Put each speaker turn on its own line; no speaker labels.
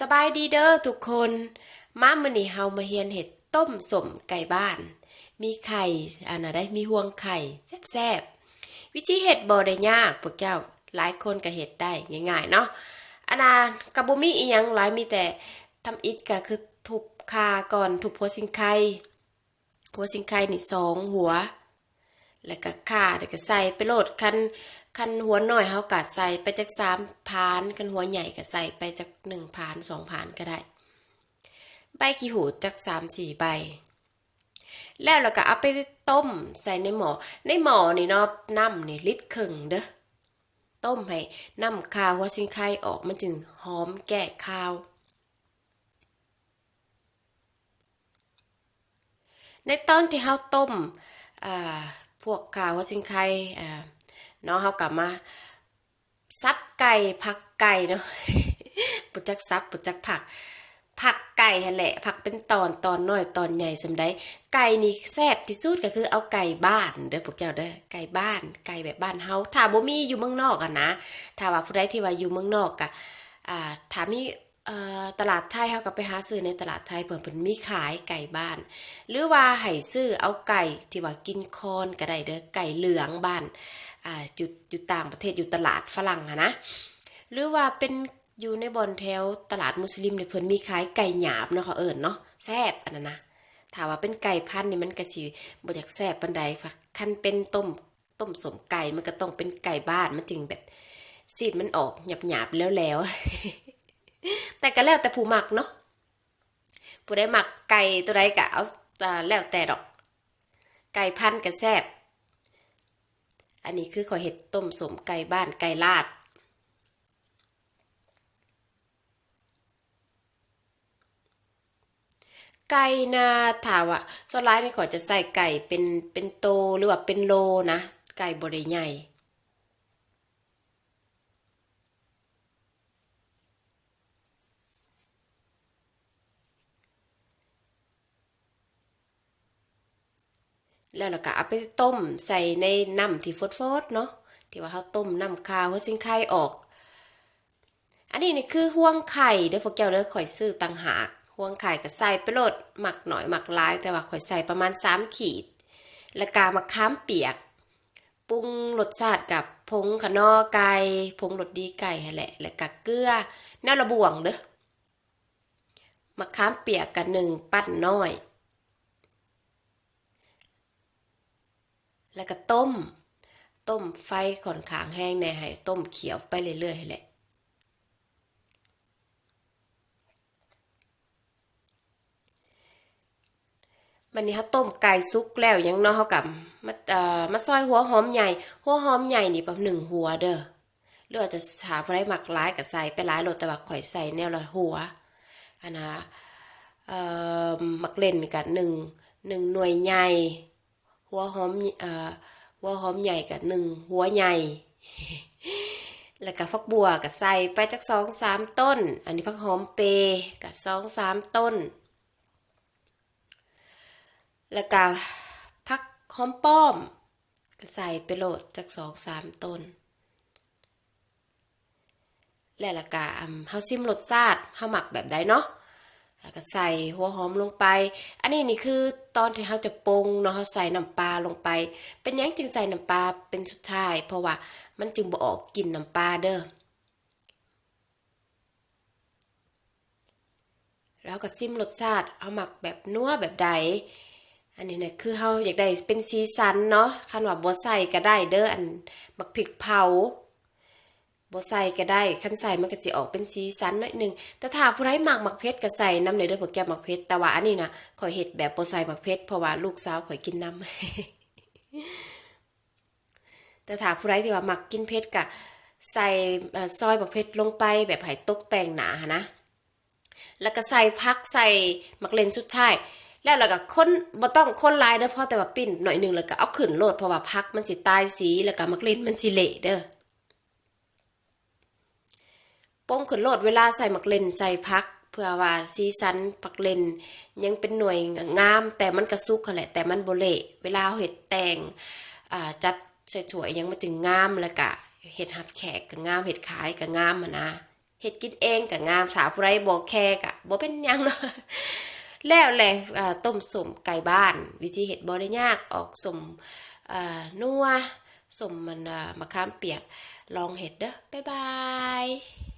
สบายดีเด้อทุกคน มามื้อนี้เฮามาเฮียนเห็ดต้มสมไก่บ้าน มีไข่อันน่ะได้มีห่วงไข่แซ่บๆวิธีเฮ็ดบ่ได้ยากพวกเจ้าหลายคนก็เฮ็ดได้ง่ายๆเนาะอันน่ะก็บ่มีอีหยังหลายมีแต่ทำอิฐก็คือทุบคาก่อนทุบหัวสิงไข่หัวสิงไข่นี่สองหัว แล้วก็ข่าแล้วก็ใส่ไปโหลดคันคันหัวหน่อยเฮาก็ใส่ไปจากสามพานคันหัวใหญ่ก็ใส่ไปจากหนึ่งพานสองพานก็ได้ ใบขี้หูจากสามสี่ใบ แล้วเราก็เอาไปต้มใส่ในหม้อในหมอนี่เนาะน้ำนี่ลิตรครึ่งเด้อต้มให้น้ำคาวหัวสิงไข่ออกมันจึงหอมแก่คาวในตอนที่เฮาต้มอ่า พวกข่าวหัวสิงไข่อ่าเนาะเฮากลับมาซับไก่ผักไก่เนาะปุจักซับปุจักผัก ผักไก่แหละ ผักเป็นตอนตอนน้อยตอนใหญ่สำใดไก่นี่แซ่บที่สุดก็คือเอาไก่บ้านเด้อพวกเจ้าเด้อไก่บ้าน ไก่แบบบ้านเฮาถ้าบ่มีอยู่เมืองนอกอะนะถ้าว่าผู้ใดที่ว่าอยู่เมืองนอกก็อ่าถ้ามมี่ ตลาดไทยเฮาก็ไปหาซื้อในตลาดไทยเพิ่นเพิ่นมีขายไก่บ้าน หรือว่าให้ซื้อเอาไก่ที่ว่ากินคอนก็ได้เด้อไก่เหลืองบ้านอ่าอยู่อยู่ต่างประเทศอยู่ตลาดฝรั่งอะนะหรือว่าเป็นอยู่ในบอนแถวตลาดมุสลิมเนี่ยเพิ่นมีขายไก่หยาบเนาะเขาเอิ้นเนาะแซ่บอันนั้นนะถ้าว่าเป็นไก่พันธุ์นี่มันก็สิบ่อยากแซ่บปานใดค่ะคันเป็นต้มต้มสมไก่มันก็ต้องเป็นไก่บ้านมันจึงแบบสีดมันออกหยาบๆแล้วๆ แต่ก็แล้วแต่ผู้มักเนาะผู้ใดมักไก่ตัวใดก็เอาแล้วแต่ดอก ไก่พันธุ์ก็แซ่บอันนี้คือขอยเห็ดต้มสมไก่บ้านไก่ลาดไก่นาถาว่าส่วนร้ายนี่ขอยจะใส่ไก่เป็นเป็นโตหรือว่าเป็นโลนะ ไก่บริใหญ่ แล้วเราก็เอาไปต้มใส่ในน้ำที่ฟดๆเนาะที่ว่าเขาต้มน้ำคาวหัวสิงไข่ออก อันนี้นี่คือห่วงไข่เด้อพวกเจ้าเด้อข่อยซื้อต่างหากห่วงไข่ก็ใส่ไปโลดหมักหน่อยหมักหลาย แต่ว่าข่อยใส่ประมาณสามขีด แล้วกามะขามเปียกปรุงรสชาติกับผงขนอไก่ผงรสดีไก่แหละ แล้วก็เกลือแนวระบวงเด้อมะขามเปียกกับหนึ่งปั้นน้อย แล้วก็ต้ม ต้มไฟค่อนข้างแห้งแน่ให้ต้มเขียวไปเรื่อยๆแหละมันนี้เขาต้มไก่สุกแล้วยังนาะเขากับมาเอ่อมาซอยหัวหอมใหญ่ หัวหอมใหญ่นี่ประมาณหนึ่งหัวเด้อหรืออาจะหาผู้ใดหมักหลายกับใส่ไปหลายโหลดแต่ว่าข่อยใส่แนวละหัวอันนะเอ่อหมักเล่นกับหนึ่งหนึ่งหน่วยใหญ่ หัวหอมเอ่อหัวหอมใหญ่กับหนึ่งหัวใหญ่ แล้วก็ฟักบัวกับใส่ไปจักสองสามต้น อันนี้พักหอมเปร์กับสองสามต้น แล้วก็พักหอมป้อมก็ใส่ไปโหลดจากสองสามต้น แล้วละก็อืมเฮาซิมรสชาติเฮาหมักแบบใดเนาะ แล้วก็ใส่หัวหอมลงไป อันนี้นี่คือตอนที่เราจะปรุงเนาะเราใส่น้ำปลาลงไป เป็นยังจึงใส่น้ำปลาเป็นสุดท้าย เพราะว่ามันจึงบ่ออกกลิ่นน้ำปลาเด้อแล้วก็ซิมรสชาติเอาหมักแบบนัวแบบใด อันนี้เนี่ยคือเฮาอยากได้เป็นสีสันเนาะคันว่าบ่ใส่ก็ได้เด้ออันหมักพริกเผา บ่ใส่ก็ได้คันใส่มันก็สิออกเป็นสีสันหน่อยหนึงแต่ถ้าผู้ใดมักมักเผ็ดก็ใส่น้ำในเด้อพวกแก้มักเผ็ดแต่ว่าอันนี้นะข่อยเฮ็ดแบบบ่ใส่มักเผ็ดเพราะว่าลูกสาวข่อยกินน้ำแต่ถ้าผู้ใดที่ว่ามักกินเผ็ดก็ใส่เอ่อซอยมักเผ็ดลงไปแบบให้ตกแต่งหนาๆนะ แล้วก็ใส่พักใส่มักเลนสุดท้ายแล้วเราก็คนบ่ต้องคนลายเด้อพอแต่ว่าปิ้นหน่อยหนึงแล้วก็เอาขึ้นโลดเพราะว่าพักมันสิตายสีแล้วก็มักเลนมันสิเละเด้อ ป้งขึ้นโลดเวลาใส่หมักเลนใส่พัก เพื่อว่าสีสันมักเลนยังเป็นหน่วยงาม แต่มันก็สุกนั่นแหละ แต่มันโบเละเวลาเอาเฮ็ดแต่งจัดสวยยังมันจึงงามแล้วก็เฮ็ดหับแขกก็งามเฮ็ดขายก็งามนะเฮ็ดกินเองก็งามสาวผู้ใดบ่แคร์ก็บ่เป็นยังเนาะแล้วแหละต้มสมไก่บ้าน วิธีเฮ็ดบ่ได้ยากออกสมนัวสมมันมะขามเปียกลองเฮ็ดเด้อบ๊ายบาย